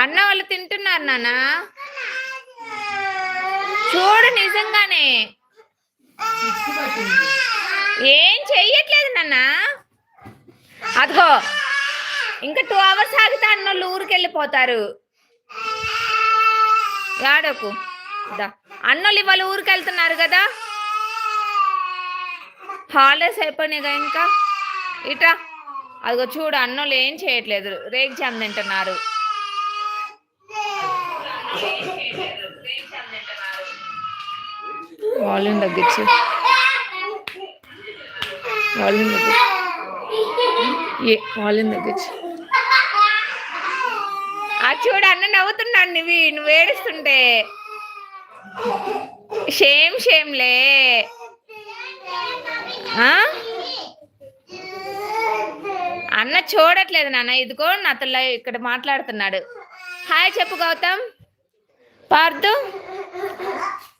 అన్న వాళ్ళు తింటున్నారు నాన్న. చూడు నిజంగానే. ఏం చెయ్యట్లేదు నాన్న. అదిగో ఇంకా టూ అవర్స్ ఆగితే అన్నోళ్ళు ఊరికి వెళ్ళిపోతారు ఆడకు అన్నోళ్ళు ఇవాళ ఊరికి వెళ్తున్నారు కదా హాలిడేస్ అయిపోయినాయిగా ఇంకా. ఇటా అదిగో చూడు అన్నోళ్ళు ఏం చేయట్లేదు రేగ్ జామ్ తింటున్నారు. వాల్యూమ్ తగ్గించు. వాల్యూమ్ తగ్గించు. ఏ వాల్యూమ్ తగ్గించు. ఆ చూడు అన్న నవ్వుతున్నాడు నువ్వు నువ్వు ఏడుస్తుంటే. షేమ్ షేమ్లే ఆ? అన్న చూడట్లేదు నాన్న ఇదిగో నాతో ఇక్కడ మాట్లాడుతున్నాడు. హాయ్ చెప్పు గౌతమ్. పార్దు.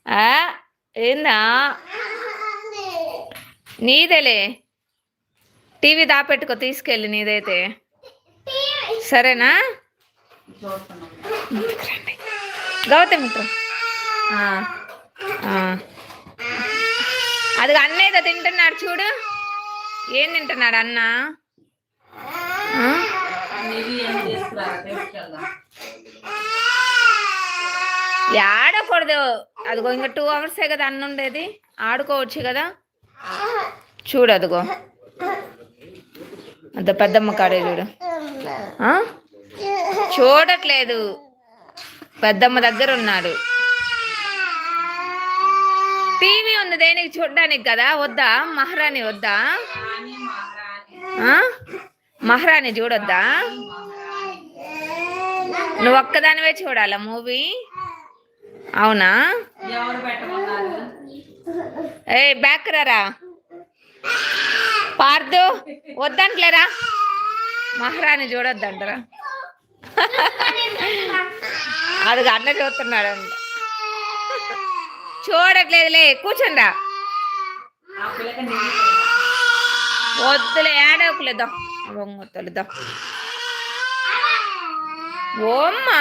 ఆ, ఏందా? నీదేలే. టీవీ దాపెట్టుకో తీసుకెళ్ళి నీదైతే. సరేనా? రండి. గౌతమ్ అది అన్న ఏదో తింటున్నాడు చూడు. ఏం తింటున్నాడు అన్న? ఆడకూడదు అదిగో ఇంకా టూ అవర్సే కదా అన్న ఉండేది. ఆడుకోవచ్చు కదా. చూడు అదిగో. అంత పెద్దమ్మ కాడే చూడు. చూడట్లేదు. పెద్దమ్మ దగ్గర ఉన్నాడు. టీవీ ఉంది దేనికి చూడడానికి కదా? వద్దా? మహారాణి వద్దా? మహారాణి చూడొద్దా? నువ్వు ఒక్కదానివే చూడాలా మూవీ అవునా? ఏ బ్యాక్ రారా? పార్దు వద్దంట్లేరా? మహారాణి చూడొద్దంటరా? అది అన్న చూస్తున్నాడు అంట చూడట్లేదులే కూర్చోండా వద్దులే ఏడవకులేదా బొంగొత్తలేదా ఓమ్మా.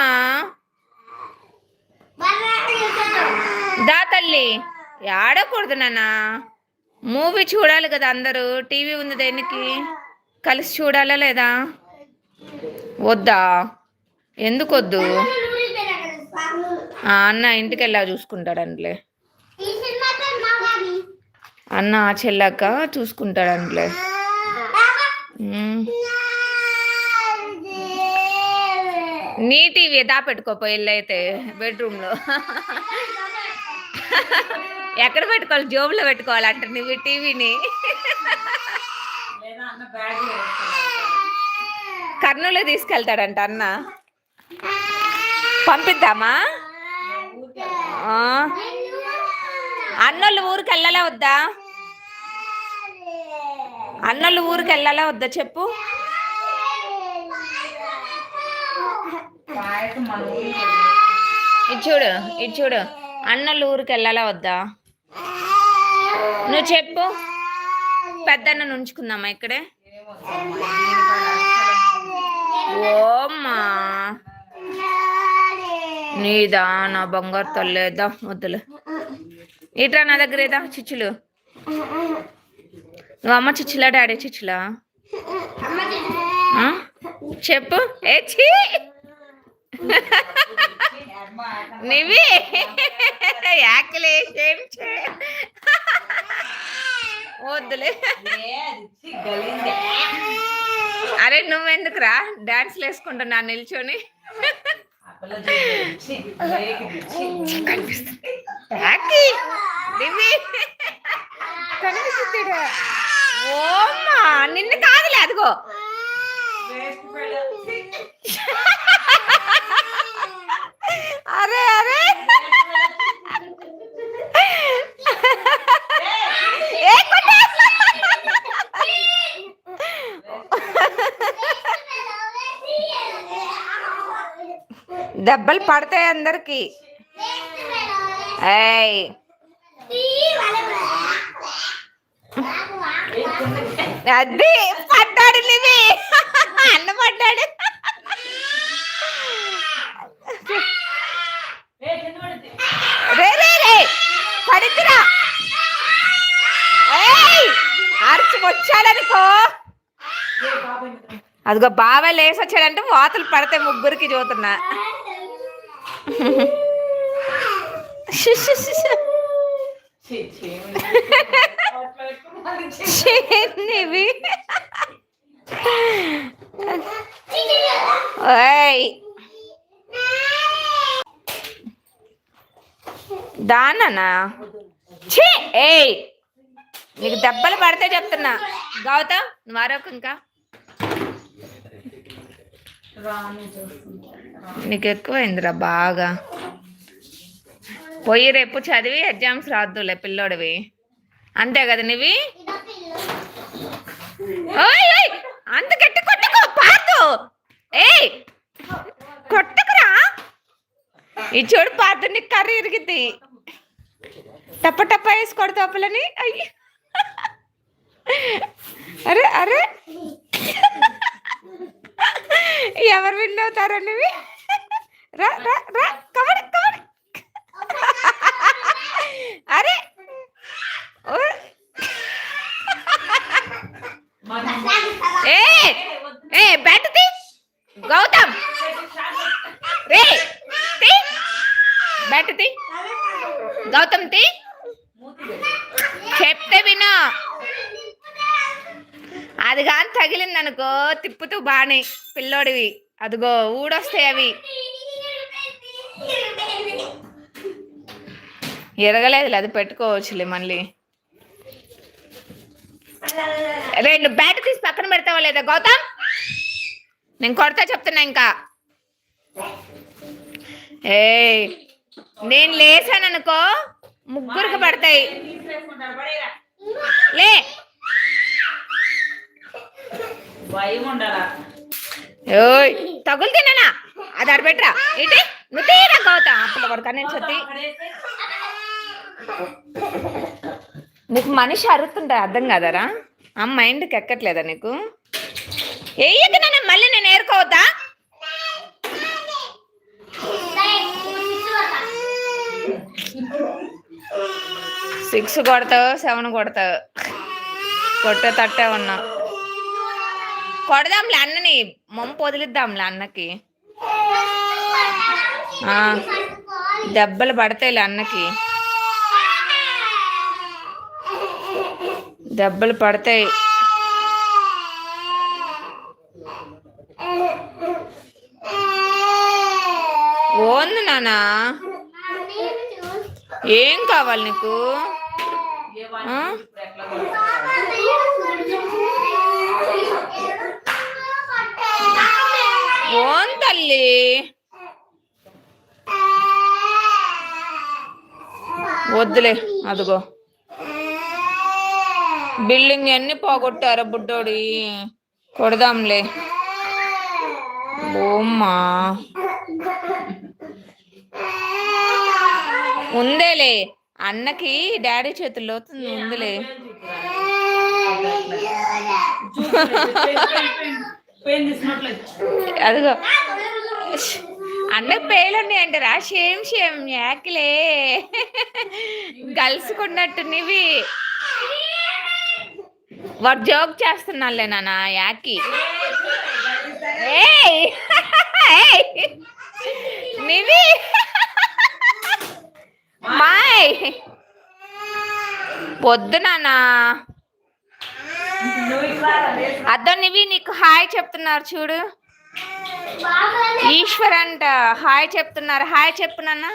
దా తల్లి. ఆడకూడదు నాన్న. మూవీ చూడాలి కదా అందరూ. టీవీ ఉంది దేనికి? కలిసి చూడాలా లేదా? వద్దా? ఎందుకు వద్దు అన్న ఇంటికి వెళ్ళా చూసుకుంటాడంట్లే. అన్న చెల్లాక చూసుకుంటాడంట్లే. ఉమ్. నీ టీవీ అయితే బెడ్రూమ్లో ఎక్కడ పెట్టుకోవాలి? జోబులో అంట నువ్వు టీవీని. కర్నూలు తీసుకెళ్తాడంట అన్న. పంపిద్దామా? అన్నోళ్ళు ఊరికి వెళ్ళాలా వద్దా? అన్నోళ్ళు ఊరికి వెళ్ళాలా వద్దా చెప్పు. ఇది చూడు ఇది చూడు. అన్నోళ్ళు ఊరికి వెళ్ళాలా వద్దా? నువ్వు చెప్పు. పెద్దన్న ఉంచుకుందామా ఇక్కడే? ఓమ్మా. నీదా నా బంగారు తల్లేదా వద్దులే. ఇట్రా నా దగ్గర ఏదా చిచ్చులు? నువ్వు అమ్మ చిచ్చులా డాడీ చిచ్చులా? చెప్పు. ఏ చీ నివి. యాకలేసేం చే. వద్దులే. అరే నువ్వెందుకురా డాన్స్లు వేసుకుంటున్నా నిల్చొని. యాకి ఓమ్మా నిన్ను కాదులే అదిగో. అరే అరే ఏ కొట్టే? దెబ్బలు పడతాయి అందరికి ఏయ్ అది పడ్డాడు నివి అన్న పడ్డాడు అనుకో అదిగో బాబాయ్ లేసి వచ్చాడంటే వాతలు పడితే ముగ్గురికి చూతున్నా. చిన్నివి ఓయ్. దానా ఛీ! ఏయ్! నీకు దెబ్బలు పడితే చెప్తున్నా. గౌతమ్ నువ్వు ఇంకా. నీకు ఎక్కువైందిరా బాగా. పోయి రేపు చదివి ఎగ్జామ్స్ రాద్దులే పిల్లోడివి. అంతే కదా నీవి? ఓయ్ అంత గట్టి కొట్టకు పాతు ఏయ్ కొట్టకురా. ఈ చూడు పాత నీకు కర్రీ ఇరిగిద్ది. టప్ప టప్ప వేసి కొడతావు అయ్యి. అరే అరే. ఎవరు విన్ అవుతారండి రా రా రా అరే ఏ ఏ బ్యాట్ తీ. గౌతమ్. రే తీ. బ్యాట్ తీ. గౌతమ్ తీ. చెప్తే వినా. అది కానీ తగిలింది అనుకో తిప్పుతూ బానే పిల్లోడివి. అదిగో ఊడొస్తాయి అవి. ఎరగలేదులే అది పెట్టుకోవచ్చులే మళ్ళీ. రెండు బ్యాట్ తీసి పక్కన పెడతావా లేదా గౌతమ్? నేను కొడతా చెప్తున్నా ఇంకా. ఏ నేను లేసాననుకో ముగ్గురికి పడతాయి. లే. భయం ఉండాలా ఓయ్ తగులు తిన్నానా అది అడబెట్టరా ఏంటి? నువ్వు తీరా గౌతా? అప్పుడు కొడుక నేను పడేస్తే నీకు మనిషి అరుతుంటా అర్థం కాదరా? ఆ మైండ్కి ఎక్కట్లేదా నీకు? ఏయక నన్ను మళ్ళీ నేను ఏరుకోవద్దా? సిక్స్ కొడతావు సెవెన్ కొడతావు. కొట్టే తట్టే ఉన్నా. కొడదాంలే అన్నని మొమ్మ వదిలిద్దాంలే అన్నకి. దెబ్బలు పడతాయిలే అన్నకి. దెబ్బలు పడతాయి. ఓంది నానా? ఏం కావాలి నీకు ఏ వాళ్ళు ఆ? ఇప్పుడు ఎట్లా కొడతారు? బోన్ తల్లి వద్దులే అదిగో బిల్డింగ్ అన్ని పోగొట్టారు బుడ్డోడి కొడదాంలే ఓమ్మా ఉందేలే అన్నకి డాడీ చేతుల్లో ఉందిలే పెయిన్ అదిగో. అన్నకు పేలున్నాయి అంటారా షేమ్ షేమ్ యాకిలే. కలుసుకున్నట్టు నీవి వాడు జోక్ చేస్తున్నాలే నాన్న యాకి. నివి. మాయ్. వద్దు అద్దం నివి నీకు హాయ్ చెప్తున్నారు చూడు. ఈశ్వర్ అంట హాయ్ చెప్తున్నారు. హాయ్ చెప్పు నాన్న.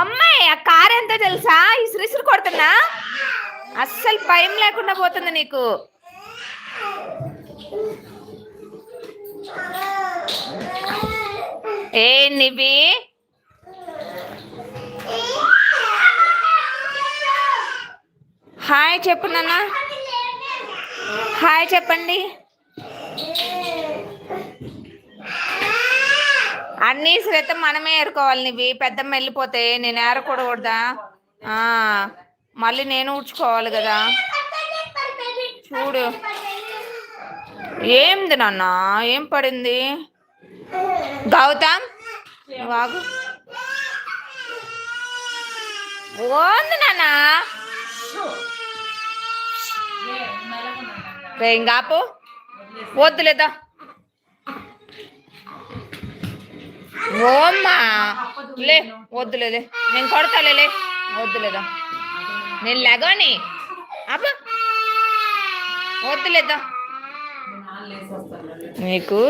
అమ్మాయి ఆ కార్ ఎంతో తెలుసా? ఇసురు కొడుతున్నా అస్సలు భయం లేకుండా పోతుంది నీకు. ఏ నివి? హాయ్ చెప్పు నాన్న. హాయ్ చెప్పండి. అన్నీ శ్రద్ధ మనమే ఏరుకోవాలి నీవి. పెద్దమ్మ వెళ్ళిపోతే నేను ఏరకూడకూడదా? మళ్ళీ నేను ఊడ్చుకోవాలి కదా. చూడు. ఏంది నాన్న? ఏం పడింది? గౌతమ్ నువ్వు ఓంది నాన్న? రే ఇంకా వద్దులేదా? ఓమ్మా. లే వద్దులేదే నేను కొడతాలే వద్దులేదా? నేను లెగని అబ్బ. వద్దులేదా? నీకు